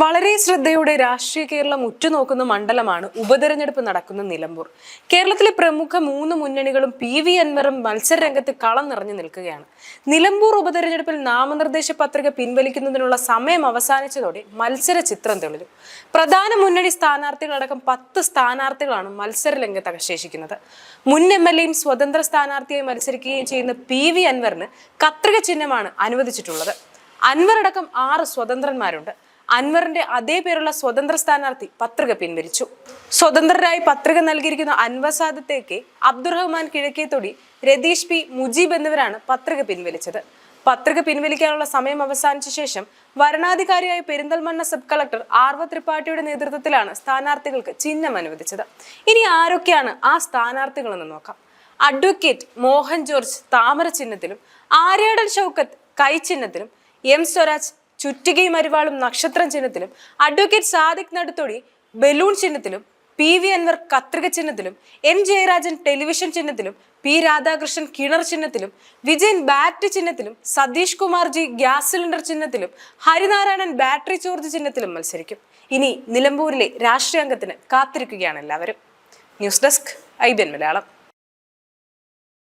വളരെ ശ്രദ്ധയോടെ രാഷ്ട്രീയ കേരളം ഉറ്റുനോക്കുന്ന മണ്ഡലമാണ് ഉപതെരഞ്ഞെടുപ്പ് നടക്കുന്ന നിലമ്പൂർ. കേരളത്തിലെ പ്രമുഖ മൂന്ന് മുന്നണികളും പി വി അൻവറും മത്സരരംഗത്ത് കളം നിറഞ്ഞു നിൽക്കുകയാണ്. നിലമ്പൂർ ഉപതെരഞ്ഞെടുപ്പിൽ നാമനിർദ്ദേശ പത്രിക പിൻവലിക്കുന്നതിനുള്ള സമയം അവസാനിച്ചതോടെ മത്സര ചിത്രം തെളിഞ്ഞു. പ്രധാന മുന്നണി സ്ഥാനാർത്ഥികളടക്കം പത്ത് സ്ഥാനാർത്ഥികളാണ് മത്സര രംഗത്ത് അവശേഷിക്കുന്നത്. മുൻ എം എൽ എയും സ്വതന്ത്ര സ്ഥാനാർത്ഥിയായി മത്സരിക്കുകയും ചെയ്യുന്ന പി വി അൻവറിന് കത്രിക ചിഹ്നമാണ് അനുവദിച്ചിട്ടുള്ളത്. അൻവറടക്കം ആറ് സ്വതന്ത്രന്മാരുണ്ട്. അൻവറിന്റെ അതേ പേരുള്ള സ്വതന്ത്ര സ്ഥാനാർത്ഥി പത്രിക പിൻവലിച്ചു. സ്വതന്ത്രരായി പത്രിക നൽകിയിരിക്കുന്ന അൻവർ സാദത്തേക്ക് അബ്ദുറഹ്മാൻ കിഴക്കേത്തൊടി രതീഷ് പി മുജീബ് എന്നിവരാണ് പത്രിക പിൻവലിച്ചത്. പത്രിക പിൻവലിക്കാനുള്ള സമയം അവസാനിച്ച ശേഷം വരണാധികാരിയായ പെരിന്തൽമണ്ണ സബ് കളക്ടർ ആർവ ത്രിപാഠിയുടെ നേതൃത്വത്തിലാണ് സ്ഥാനാർത്ഥികൾക്ക് ചിഹ്നം അനുവദിച്ചത്. ഇനി ആരൊക്കെയാണ് ആ സ്ഥാനാർത്ഥികളെന്ന് നോക്കാം. അഡ്വക്കേറ്റ് മോഹൻ ജോർജ് താമര ചിഹ്നത്തിലും ആര്യാടൻ ഷൗക്കത്ത് കൈ ചിഹ്നത്തിലും എം സ്വരാജ് ചുറ്റികയും അരിവാളും നക്ഷത്രം ചിഹ്നത്തിലും അഡ്വക്കേറ്റ് സാദിഖ് നടുത്തൊടി ബലൂൺ ചിഹ്നത്തിലും പി വി അൻവർ കത്രിക ചിഹ്നത്തിലും എൻ ജയരാജൻ ടെലിവിഷൻ ചിഹ്നത്തിലും പി രാധാകൃഷ്ണൻ കിണർ ചിഹ്നത്തിലും Vijayan bat ചിഹ്നത്തിലും Satheesh Kumar G gas cylinder ചിഹ്നത്തിലും Harinarayanan battery charge ചിഹ്നത്തിലും മത്സരിക്കും. ഇനി നിലമ്പൂരിലെ രാഷ്ട്രീയാംഗത്തിന് കാത്തിരിക്കുകയാണ് എല്ലാവരും. News desk I B Malayalam.